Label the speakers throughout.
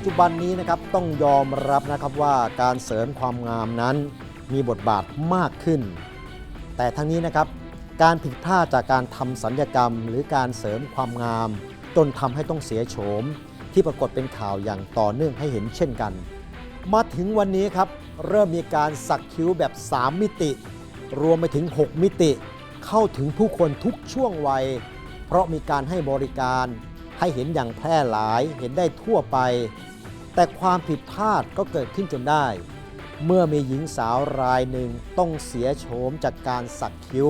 Speaker 1: จจุบันนี้นะครับต้องยอมรับนะครับว่าการเสริมความงามนั้นมีบทบาทมากขึ้น แต่ทั้งนี้นะครับการผิดพลาดจากการทำสัญญกรรม หรือการเสริมความงาม จนทำให้ต้องเสียโฉม ที่ปรากฏเป็นข่าวอย่างต่อเนื่องให้เห็นเช่นกัน มาถึงวันนี้ครับเริ่มมีการสักคิ้วแบบ 3 มิติ รวมไปถึง 6 มิติ เข้าถึงผู้คนทุกช่วงวัย เพราะมีการให้บริการให้เห็นอย่างแพร่หลายเห็นได้ทั่วไป แต่ความผิดพลาดก็เกิดขึ้นจนได้ เมื่อมีหญิงสาวรายหนึ่งต้องเสียโฉมจากการสักคิ้ว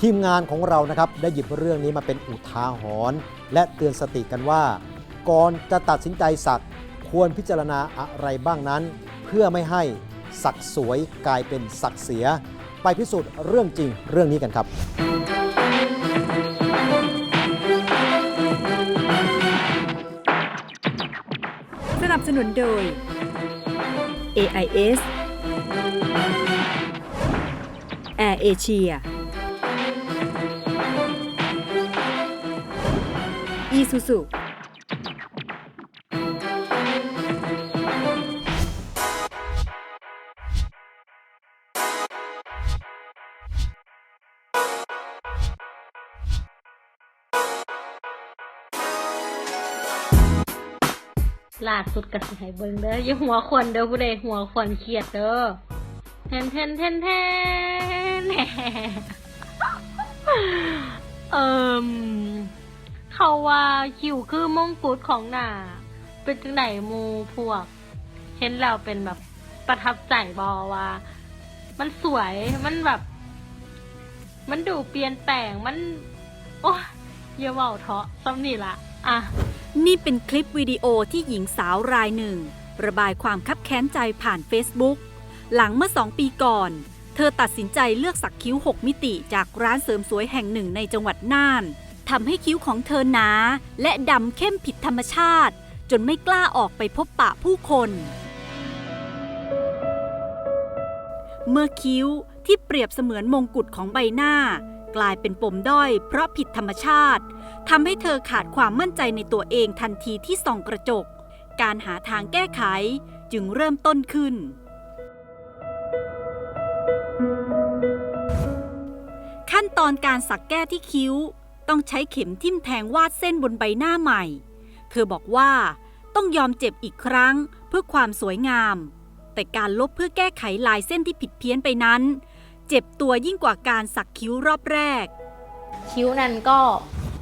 Speaker 1: ทีมงานของเรานะครับได้หยิบเรื่องนี้มาเป็นอุทาหรณ์และเตือนสติกันว่า ก่อนจะตัดสินใจสักควรพิจารณาอะไรบ้างนั้น เพื่อไม่ให้สักสวยกลายเป็นสักเสีย ไปพิสูจน์เรื่องจริงเรื่องนี้กันครับ
Speaker 2: สนุนโดย AIS Air Asia Isuzu
Speaker 3: ล่าสุดก็สิให้เบิ่งเด้ออย่าหัวควนเด้อผู้ใดหัวควนเครียดเด้อแทนแทนแทนแทนแหน่เอิมเขาว่าคิวคือมงกุฎของหนาเป็นจังไหนมูพวก เห็นแล้วเป็นแบบประทับใจบอว่า มันสวยมันแบบ มันดูเปลี่ยนแปลงมัน โอ้ยอย่าเว้าเถาะซ้ำนี่ละอะ
Speaker 2: นี่เป็นคลิปวิดีโอที่หญิงสาวรายหนึ่ง ระบายความคับแค้นใจผ่าน Facebook หลังเมื่อสองปีก่อน เธอตัดสินใจเลือกสักคิ้ว 6 มิติจากร้านเสริมสวยแห่งหนึ่งในจังหวัดน่านทำให้คิ้วของเธอหนา และดำเข้มผิดธรรมชาติ จนไม่กล้าออกไปพบปะผู้คน เมื่อคิ้วที่เปรียบเสมือนมงกุฎของใบหน้า กลายเป็นปมด้อยเพราะผิดธรรมชาติ ทำให้เธอขาดความมั่นใจในตัวเองทันทีที่ส่องกระจก การหาทางแก้ไขจึงเริ่มต้นขึ้น ขั้นตอนการสักแก้ที่คิ้ว ต้องใช้เข็มทิ่มแทงวาดเส้นบนใบหน้าใหม่ เธอบอกว่าต้องยอมเจ็บอีกครั้งเพื่อความสวยงาม แต่การลบเพื่อแก้ไขลายเส้นที่ผิดเพี้ยนไปนั้น เจ็บตัวยิ่งกว่าการสักคิ้วรอบแรก
Speaker 3: คิ้วนั้นก็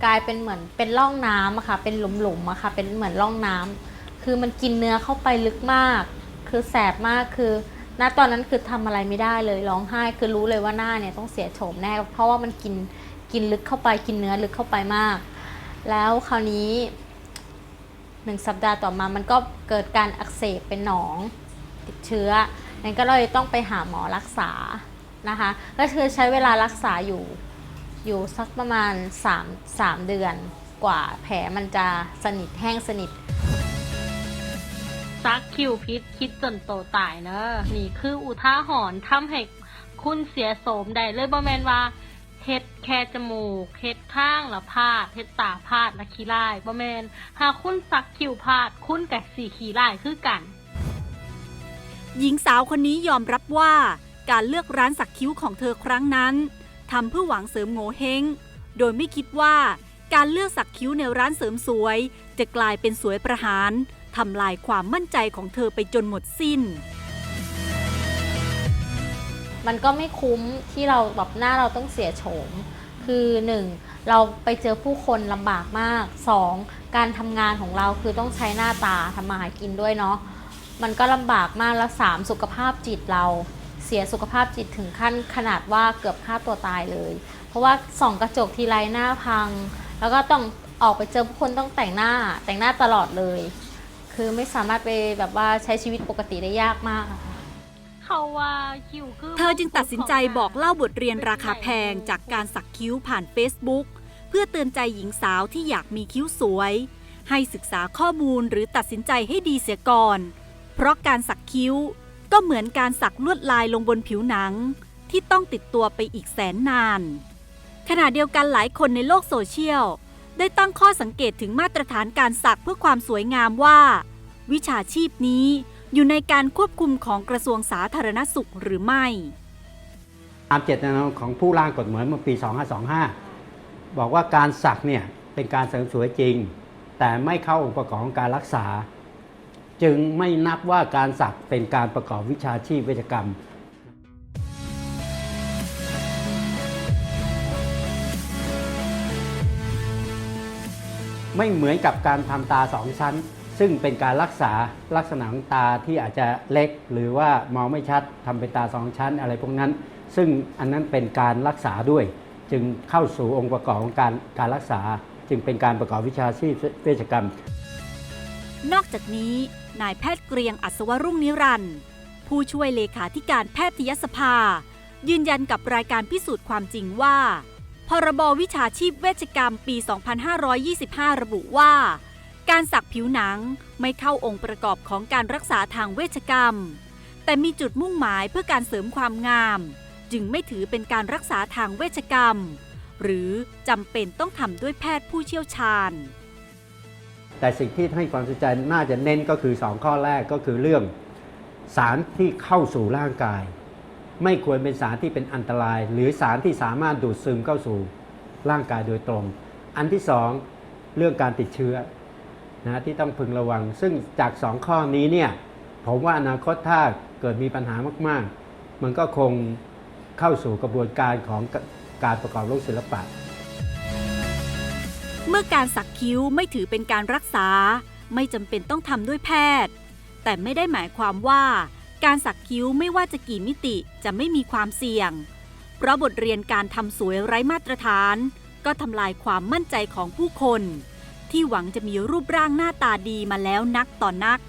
Speaker 3: กลายเป็นเหมือนเป็นร่องน้ำอะค่ะ เป็นหลุมๆอะค่ะ เป็นเหมือนร่องน้ำคือมันกินเนื้อเข้าไปลึกมาก คือแสบมากคือ ณตอนนั้นคือทำอะไรไม่ได้เลยร้องไห้ คือรู้เลยว่าหน้าเนี่ยต้องเสียโฉมแน่ เพราะว่ามันกินกินลึกเข้าไปกินเนื้อลึกเข้าไปมาก แล้วคราวนี้หนึ่งสัปดาห์ต่อมามันก็เกิดการอักเสบเป็นหนองติดเชื้อนั้นก็เลยต้องไปหาหมอรักษานะคะ ก็คือใช้เวลารักษาอยู่ อยู่สักประมาณ 3 3 เดือนกว่าแผลมันจะสนิทแห้งสนิท ซักคิวพิษคิดจนโตตายเนอะนี่คืออุทาหรณ์ทำให้คุณเสียโสมได้เลยบ่แมนว่าเฮ็ดแค่จมูกเฮ็ดข้างแล้วพลาดเฮ็ดตาพลาดและขี้ลายบ่แมนหากคุณซักคิวพลาด คุณกับสีขี้ลายคือกัน
Speaker 2: หญิงสาวคนนี้ยอมรับว่าการเลือกร้านสักคิ้วของเธอครั้งนั้น ทำเพื่อหวังเสริมโงเฮง โดยไม่คิดว่าการเลือกสักคิ้วในร้านเสริมสวย จะกลายเป็นสวยประหารทำลายความมั่นใจของเธอไปจนหมดสิ้น
Speaker 3: มันก็ไม่คุ้มที่เราแบบหน้าเราต้องเสียโฉม คือหนึ่งเราไปเจอผู้คนลำบากมากสองการทำงานของเราคือต้องใช้หน้าตาทำมาหากินด้วยเนาะ มันก็ลำบากมากแล้วสามสุขภาพจิตเรา เสียสุขภาพจิตถึงขั้นขนาดว่าเกือบฆ่าตัวตายเลย เพราะว่าส่องกระจกทีไรหน้าพัง แล้วก็ต้องออกไปเจอผู้คนต้องแต่งหน้าแต่งหน้าตลอดเลย คือไม่สามารถไปแบบว่าใช้ชีวิตปกติได้ยากมากอะค่ะเขาว่าคิวคือ
Speaker 2: เธอจึงตัดสินใจบอกเล่าบทเรียนราคาแพงจากการสักคิ้วผ่าน Facebook เพื่อเตือนใจหญิงสาวที่อยากมีคิ้วสวย ให้ศึกษาข้อมูลหรือตัดสินใจให้ดีเสียก่อน เพราะการสักคิ้ว ก็เหมือนการสักลวดลายลงบนผิวหนัง ที่ต้องติดตัวไปอีกแสนนาน ขณะเดียวกันหลายคนในโลกโซเชียล ได้ตั้งข้อสังเกตถึงมาตรฐานการสักเพื่อความสวยงามว่า วิชาชีพนี้อยู่ในการควบคุมของกระทรวงสาธารณสุขหรือไม่
Speaker 4: ตามเจตนาของผู้ร่างกฎหมายเมื่อปี 2525 บอกว่าการสักเนี่ยเป็นการเสริมสวยจริง แต่ไม่เข้าองค์ประกอบของการรักษา จึงไม่นับว่าการสักเป็นการประกอบวิชาชีพเวชกรรม ไม่เหมือนกับการทำตาสองชั้น ซึ่งเป็นการรักษาลักษณะของตาที่อาจจะเล็ก หรือว่ามองไม่ชัดทำเป็นตาสองชั้นอะไรพวกนั้น ซึ่งอันนั้นเป็นการรักษาด้วย จึงเข้าสู่องค์ประกอบของการการรักษา จึงเป็นการประกอบวิชาชีพเวชกรรม
Speaker 2: นอกจากนี้ นายแพทย์เกรียงอัศวรุ่งนิรันดร์ผู้ช่วยเลขาธิการแพทยสภา ยืนยันกับรายการพิสูจน์ความจริงว่า พรบวิชาชีพเวชกรรมปี 2525 ระบุว่า การสักผิวหนังไม่เข้าองค์ประกอบของการรักษาทางเวชกรรม แต่มีจุดมุ่งหมายเพื่อการเสริมความงาม จึงไม่ถือเป็นการรักษาทางเวชกรรม หรือจำเป็นต้องทำด้วยแพทย์ผู้เชี่ยวชาญ
Speaker 4: แต่สิ่งที่ให้ความสนใจน่าจะเน้นก็คือ 2 ข้อแรกก็คือเรื่องสารที่เข้าสู่ร่างกาย ไม่ควรเป็นสารที่เป็นอันตราย หรือสารที่สามารถดูดซึมเข้าสู่ร่างกายโดยตรง อันที่ 2 เรื่องการติดเชื้อนะที่ต้องพึงระวัง ซึ่งจาก 2 ข้อนี้เนี่ยผมว่าอนาคตถ้าเกิดมีปัญหามาก ๆ มันก็คงเข้าสู่กระบวนการของการประกอบโรคศิลปะ
Speaker 2: เมื่อการสักคิ้วไม่ถือเป็นการรักษา ไม่จำเป็นต้องทำด้วยแพทย์ แต่ไม่ได้หมายความว่า การสักคิ้วไม่ว่าจะกี่มิติจะไม่มีความเสี่ยง เพราะบทเรียนการทำสวยไร้มาตรฐาน ก็ทำลายความมั่นใจของผู้คน ที่หวังจะมีรูปร่างหน้าตาดีมาแล้วนักต่อนนัก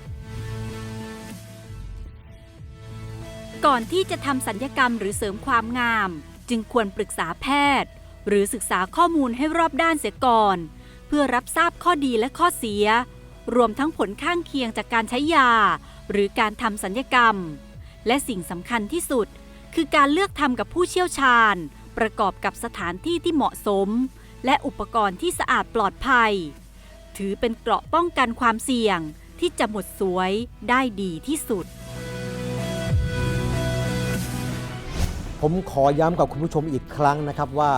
Speaker 2: ก่อนที่จะทำสัญญกรรมหรือเสริมความงาม จึงควรปรึกษาแพทย์ หรือศึกษาข้อมูลให้รอบด้านเสียก่อน เพื่อรับทราบข้อดีและข้อเสีย รวมทั้งผลข้างเคียงจากการใช้ยา หรือการทำสัญญกรรม และสิ่งสำคัญที่สุด คือการเลือกทำกับผู้เชี่ยวชาญ ประกอบกับสถานที่ที่เหมาะสม และอุปกรณ์ที่สะอาดปลอดภัย ถือเป็นเกราะป้องกันความเสี่ยงที่จะหมดสวยได้ดีที่สุด
Speaker 1: ผมขอย้ำกับคุณผู้ชมอีกครั้งนะครับว่า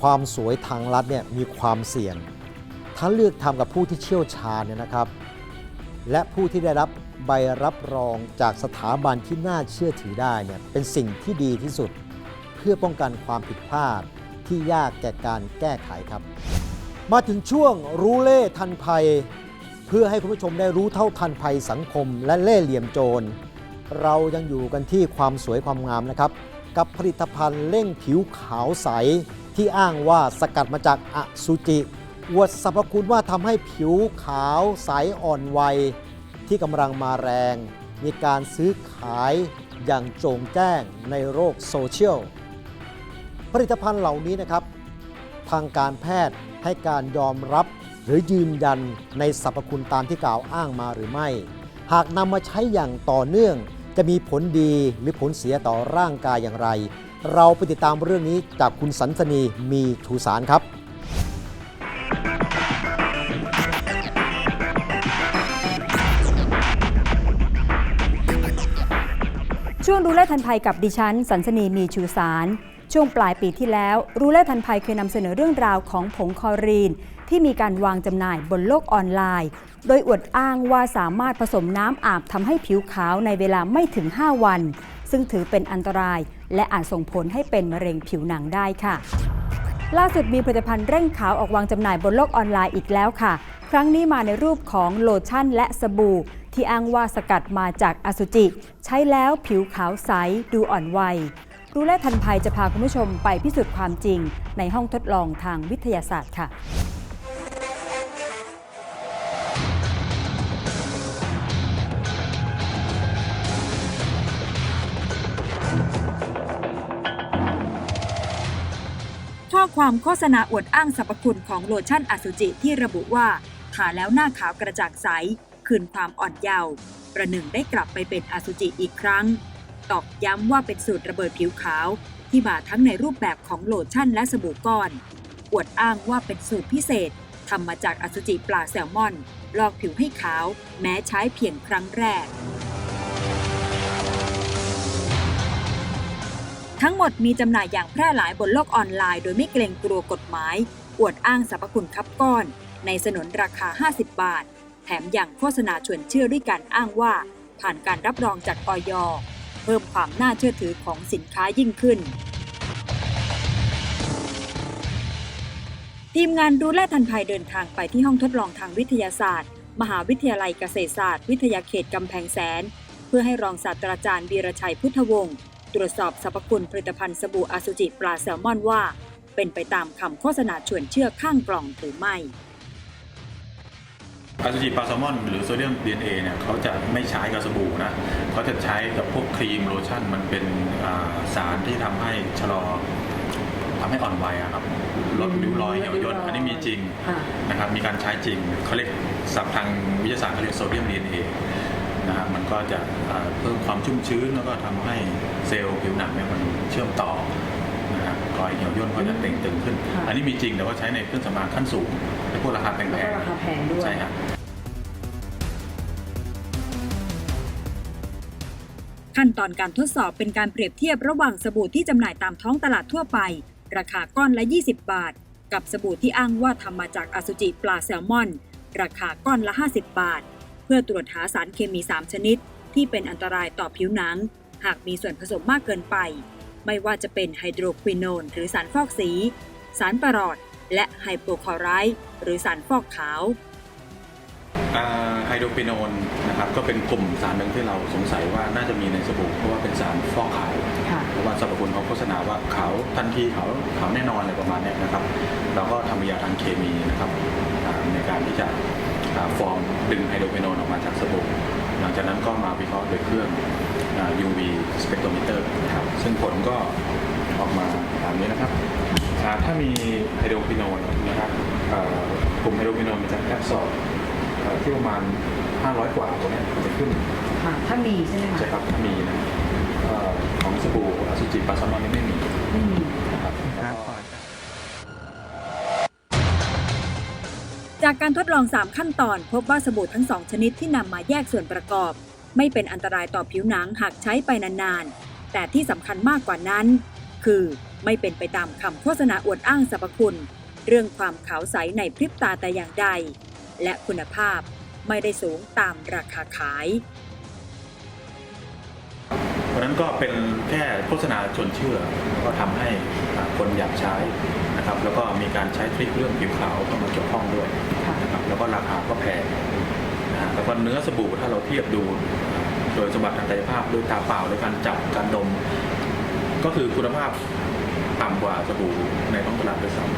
Speaker 1: ความสวยทางลัดเนี่ยมีความเสี่ยง ถ้าเลือกทำกับผู้ที่เชี่ยวชาญเนี่ยนะครับ และผู้ที่ได้รับใบรับรองจากสถาบันที่น่าเชื่อถือได้เนี่ยเป็นสิ่งที่ดีที่สุด เพื่อป้องกันความผิดพลาดที่ยากแก่การแก้ไขครับ มาถึงช่วงรู้เล่ทันภัย เพื่อให้คุณผู้ชมได้รู้เท่าทันภัยสังคม และเล่เหลี่ยมโจร เรายังอยู่กันที่ความสวยความงามนะครับ กับผลิตภัณฑ์เร่งผิวขาวใส ที่อ้างว่าสกัดมาจากอสุจิอวดสรรพคุณว่าทำให้ผิวขาวใสอ่อนวัย ที่กำลังมาแรง มีการซื้อขายอย่างโจ่งแจ้งในโลกโซเชียล ผลิตภัณฑ์เหล่านี้นะครับ ทางการแพทย์ให้การยอมรับหรือยืนยันในสรรพคุณตามที่กล่าวอ้างมาหรือไม่ หากนำมาใช้อย่างต่อเนื่อง จะมีผลดีหรือผลเสียต่อร่างกายอย่างไร เราไปติดตามเรื่องนี้จากคุณสันสนีมีทูสารครับ
Speaker 5: ช่วงรู้เล่ทันภัยกับดิฉัน สันสนีมีชูสาร ช่วงปลายปีที่แล้ว รู้เล่ทันภัยเคยนำเสนอเรื่องราวของผงคอรีน ที่มีการวางจำหน่ายบนโลกออนไลน์ โดยอวดอ้างว่าสามารถผสมน้ำอาบทำให้ผิวขาวในเวลาไม่ถึง 5 วัน ซึ่งถือเป็นอันตราย และอาจส่งผลให้เป็นมะเร็งผิวหนังได้ค่ะ ล่าสุดมีผลิตภัณฑ์เร่งขาวออกวางจำหน่ายบนโลกออนไลน์อีกแล้วค่ะ ครั้งนี้มาในรูปของโลชั่นและสบู่ที่อ้างว่าสกัดมาจากอสุจิ ใช้แล้วผิวขาวใสดูอ่อนวัยรู้และทันภัยจะพาคุณผู้ชมไปพิสูจน์ความจริง ในห้องทดลองทางวิทยาศาสตร์ค่ะ
Speaker 6: ความโฆษณาอวดอ้างสรรพคุณของโลชั่นอสุจิที่ระบุว่าทาแล้วหน้าขาวกระจ่างใส คืนความอ่อนเยาว์ประหนึ่งได้กลับไปเป็นอสุจิอีกครั้ง ตอกย้ำว่าเป็นสูตรระเบิดผิวขาว ที่มาทั้งในรูปแบบของโลชั่นและสบู่ก้อน อวดอ้างว่าเป็นสูตรพิเศษทำมาจากอสุจิปลาแซลมอน ลอกผิวให้ขาว แม้ใช้เพียงครั้งแรก ทั้งหมดมีจำหน่ายอย่างแพร่หลายบนโลกออนไลน์โดยไม่เกรงกลัวกฎหมาย อวดอ้างสรรพคุณคับก้อน ในสนนราคา 50 บาท แถมอย่างโฆษณาชวนเชื่อด้วยการอ้างว่า ผ่านการรับรองจากออยเพิ่มความน่าเชื่อถือของสินค้ายิ่งขึ้น ทีมงานรู้และทันภัยเดินทางไปที่ห้องทดลองทางวิทยาศาสตร์ มหาวิทยาลัยเกษตรศาสตร์ วิทยาเขตกำแพงแสน เพื่อให้รองศาสตราจารย์วีรชัยพุทธวงศ์ ตรวจสอบสรรพคุณผลิตภัณฑ์สบู่อสุจิปลาแซลมอนว่า เป็นไปตามคำโฆษณาชวนเชื่อข้างกล่องหรือไม่
Speaker 7: อสุจิปลาแซลมอน หรือโซเดียม DNA เนี่ยเขาจะไม่ใช้กับสบู่นะเขาจะใช้กับพวกครีมโลชั่นมันเป็นอ่าสารที่ทำให้ชะลอทำให้อ่อนวัยอะครับลดริ้วรอยเหี่ยวย่นอันนี้มีจริงนะครับมีการใช้จริงเขาเรียกศัพท์ทางวิทยาศาสตร์เขาเรียกโซเดียม DNA นะครับมันก็จะอ่าเพิ่มความชุ่มชื้นแล้วก็ทำให้เซลล์ผิวหนังเนี่ยมันเชื่อมต่อนะครับรอยเหี่ยวย่นก็จะเต่งตึงขึ้น อันนี้มีจริงแต่ว่าใช้ในเครื่องสำอางขั้นสูงในพวกราคาแพงๆ
Speaker 8: แล้วก็ราคาแพงด้วย
Speaker 7: ใช่ครับ
Speaker 6: ขั้นตอนการทดสอบเป็นการเปรียบเทียบระหว่างสบู่ที่จำหน่ายตามท้องตลาดทั่วไป ราคาก้อนละ 20 บาท กับสบู่ที่อ้างว่าทำมาจากอสุจิปลาแซลมอน ราคาก้อนละ 50 บาทเพื่อตรวจหาสารเคมี 3 ชนิด ที่เป็นอันตรายต่อผิวหนัง หากมีส่วนผสมมากเกินไป ไม่ว่าจะเป็นไฮโดรควินโนนหรือสารฟอกสี สารประหลอด และไฮโปคลอไรด์หรือสารฟอกขาว
Speaker 7: ไฮโดรควินโอนนะครับก็เป็นกลุ่มสารหนึ่งที่เราสงสัยว่าน่าจะมีในสบู่เพราะว่าเป็นสารฟอกขาว
Speaker 8: ค่ะ
Speaker 7: เพราะว่าสรรพคุณเขาโฆษณาว่าขาวทันทีขาวขาวแน่นอนอะไรประมาณเนี้ยนะครับ เราก็ทำยาทางเคมีนะครับอ่าในการที่จะอ่า ฟอร์มดึงไฮโดรควินโอนออกมาจากสบู่หลังจากนั้นก็มาวิเคราะห์โดยเครื่องอ่า UV spectrometer นะครับซึ่งผลก็ออกมาตามนี้นะครับอ่าถ้ามีไฮโดรควินโอนนะครับเอ่อกลุ่มไฮโดรควินโอนมาจากแอปซอร์เอ่อที่ประมาณ 500 กว่าตัวเนี้ยมันจะขึ้น
Speaker 8: ค่ะถ้ามีใช่ไหมคะ
Speaker 7: ใช่ครับถ้ามีนะเอ่อของสบู่อสุจิปลาแซลมอนนี่ไม่มี
Speaker 8: ไม่มี
Speaker 7: นะครับ
Speaker 6: จากการทดลอง 3 ขั้นตอน พบว่าสบู่ทั้ง 2 ชนิดที่นำมาแยกส่วนประกอบ ไม่เป็นอันตรายต่อผิวหนังหากใช้ไปนานๆ แต่ที่สำคัญมากกว่านั้น คือไม่เป็นไปตามคำโฆษณาอวดอ้างสรรพคุณ เรื่องความขาวใสในพริบตาแต่อย่างใด และคุณภาพไม่ได้สูงตามราคาขาย
Speaker 7: เพราะนั้นก็เป็นแค่โฆษณาชวนเชื่อ ก็ทำให้คนอยากใช้นะครับ แล้วก็มีการใช้ทริคเรื่องผิวขาวเข้ามาเกี่ยวข้องด้วย แล้วก็ราคาก็แพงนะแล้วก็เนื้อสบู่ถ้าเราเทียบดู โดยสมบัติทางกายภาพด้วยตาเปล่าด้วยการจับการดม ก็คือคุณภาพต่ำกว่าสบู่ในท้องตลาดด้วยซ้ำ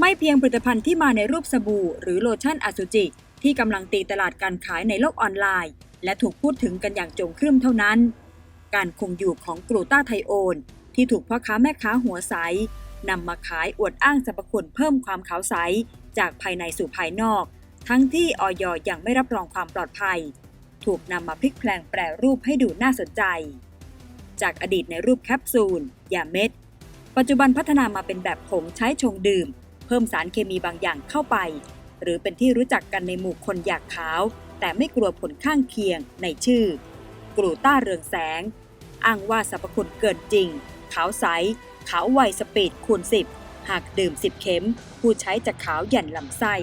Speaker 6: ไม่เพียงผลิตภัณฑ์ที่มาในรูปสบู่ หรือโลชั่นอสุจิ ที่กำลังตีตลาดการขายในโลกออนไลน์ และถูกพูดถึงกันอย่างโจงครึ่มเท่านั้น การคงอยู่ของกลูตาไทโอน ที่ถูกพ่อค้าแม่ค้าหัวใสนำมาขายอวดอ้างสรรพคุณเพิ่มความขาวใส จากภายในสู่ภายนอก ทั้งที่ออยยังไม่รับรองความปลอดภัย ถูกนำมาพลิกแพลงแปรรูปให้ดูน่าสนใจ จากอดีตในรูปแคปซูลยาเม็ด ปัจจุบันพัฒนามาเป็นแบบผงใช้ชงดื่ม เพิ่มสารเคมีบางอย่างเข้าไป หรือเป็นที่รู้จักกันในหมู่คนอยากขาว แต่ไม่กลัวผลข้างเคียงในชื่อ กลูต้าเรืองแสง อ้างว่าสรรพคุณเกินจริง ขาวใส ขาวไวสปีดคูณ 10 หากดื่ม 10 เข็ม ผู้ใช้จะขาวหยันลำไส้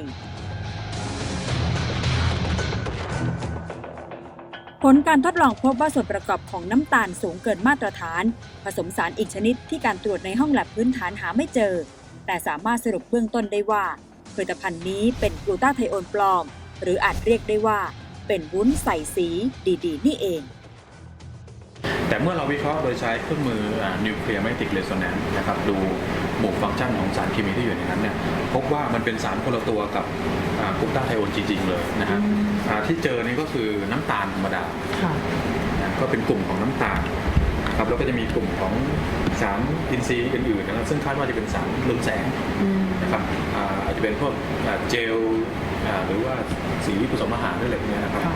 Speaker 6: ผลการทดลองพบว่าส่วนประกอบของน้ำตาลสูงเกินมาตรฐาน ผสมสารอีกชนิดที่การตรวจในห้องแลบพื้นฐานหาไม่เจอ แต่สามารถสรุปเบื้องต้นได้ว่าผลิตภัณฑ์นี้เป็นกลูตาไทโอนปลอม หรืออาจเรียกได้ว่า เป็นวุ้นใส่สีดี ๆ นี่เอง
Speaker 7: แต่เมื่อเราวิเคราะห์โดยใช้เครื่องมือนิวเคลียร์แมกติกเร s โ n แนนซ์นะครับดูหมู่ฟังก์ชันของสารเคมีที่อยู่ในนั้นเนี่ยพบว่ามันเป็นสารคนละตัวกับกลูตาไทโอนจริงๆเลยนะฮะอ่าที่เจอนี่ก็คือน้ำตาลธรรมดา
Speaker 8: ค่ะ
Speaker 7: นะก็เป็นกลุ่มของน้ำตาลครับแล้วก็จะมีกลุ่มของสารอินทรีย์อื่นๆนะครับซึ่งคาดว่าจะเป็นสารเรืองแสง
Speaker 8: อืม
Speaker 7: นะครับอ่าอาจจะเป็นพวกอ่าเจลอ่าหรือว่าสีผสมอาหารด้วยอะไรพวกนี้นะครับ
Speaker 8: ค่ะ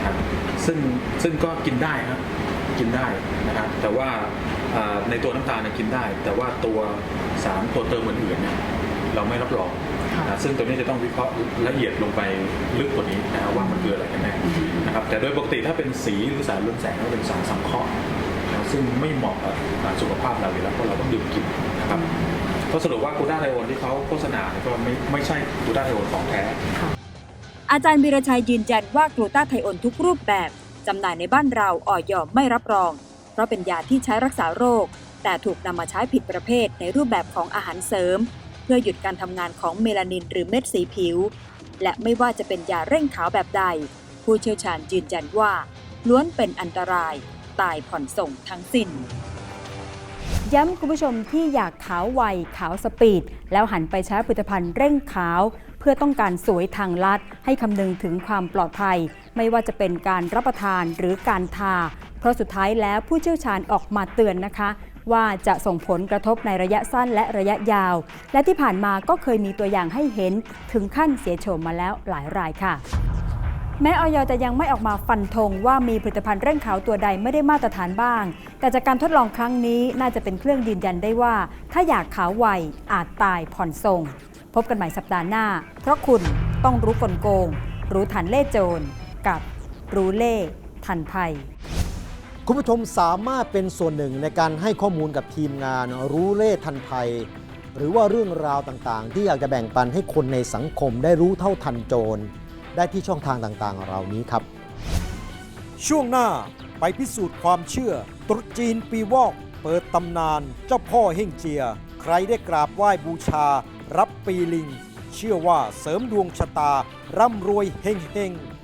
Speaker 7: นะครับซึ่งซึ่งก็กินได้ครับกินได้นะครับ แต่ว่าอ่าในตัวน้ำตาลเนี่ยกินได้ แต่ว่าตัวสารตัวเติมอื่นๆเนี่ยเราไม่รับรอง
Speaker 8: ค่ะ
Speaker 7: นะซึ่งตัวนี้จะต้องวิเคราะห์ละเอียดลงไปลึกกว่านี้นะครับว่ามันคืออะไรกันแน่นะครับแต่โดยปกติถ้าเป็นสีหรือสารเรืองแสงก็เป็นสารสังเคราะห์นะซึ่งไม่เหมาะกับสุขภาพเราอยู่แล้วเพราะเราต้องดื่มกินนะครับก็สรุปว่ากูด้าไทโอนที่เขาโฆษณาเนี่ยก็ไม่ไม่ใช่กูด้าไทโอนของแท้
Speaker 6: อาจารย์วีรชัยยืนยันว่า กลูตาไทโอนทุกรูปแบบจำหน่ายในบ้านเราอ่อยอมไม่รับรอง เพราะเป็นยาที่ใช้รักษาโรค แต่ถูกนำมาใช้ผิดประเภทในรูปแบบของอาหารเสริม เพื่อหยุดการทำงานของเมลานินหรือเม็ดสีผิว และไม่ว่าจะเป็นยาเร่งขาวแบบใด ผู้เชี่ยวชาญยืนยันว่า ล้วนเป็นอันตราย ตายผ่อนส่งทั้งสิ้น
Speaker 5: ย้ำคุณผู้ชมที่อยากขาวไวขาวสปีด แล้วหันไปใช้ผลิตภัณฑ์เร่งขาว เพื่อต้องการสวยทางลัด ให้คำนึงถึงความปลอดภัย ไม่ว่าจะเป็นการรับประทานหรือการทา เพราะสุดท้ายแล้วผู้เชี่ยวชาญออกมาเตือนนะคะ ว่าจะส่งผลกระทบในระยะสั้นและระยะยาว และที่ผ่านมาก็เคยมีตัวอย่างให้เห็นถึงขั้นเสียโฉมมาแล้วหลายรายค่ะแม้ออยจะยังไม่ออกมาฟันธงว่ามีผลิตภัณฑ์เร่งขาวตัวใดไม่ได้มาตรฐานบ้าง แต่จากการทดลองครั้งนี้น่าจะเป็นเครื่องยืนยันได้ว่า ถ้าอยากขาวไวอาจตายผ่อนส่ง พบกันใหม่สัปดาห์หน้า เพราะคุณต้องรู้กลโกง รู้ทันเล่โจรกับรู้เล่ทันภัย
Speaker 1: คุณผู้ชมสามารถเป็นส่วนหนึ่งในการให้ข้อมูลกับทีมงานรู้เล่ทันภัย หรือว่าเรื่องราวต่างๆ ที่อยากจะแบ่งปันให้คนในสังคมได้รู้เท่าทันโจร ได้ที่ช่องทางต่างๆเหล่านี้ครับ ช่วงหน้าไปพิสูจน์ความเชื่อ ตรุษจีนปีวอก เปิดตำนาน เจ้าพ่อเฮ่งเจีย ใครได้กราบไหว้บูชา รับปีลิง เชื่อว่าเสริมดวงชะตา ร่ำรวยเฮงเฮงๆ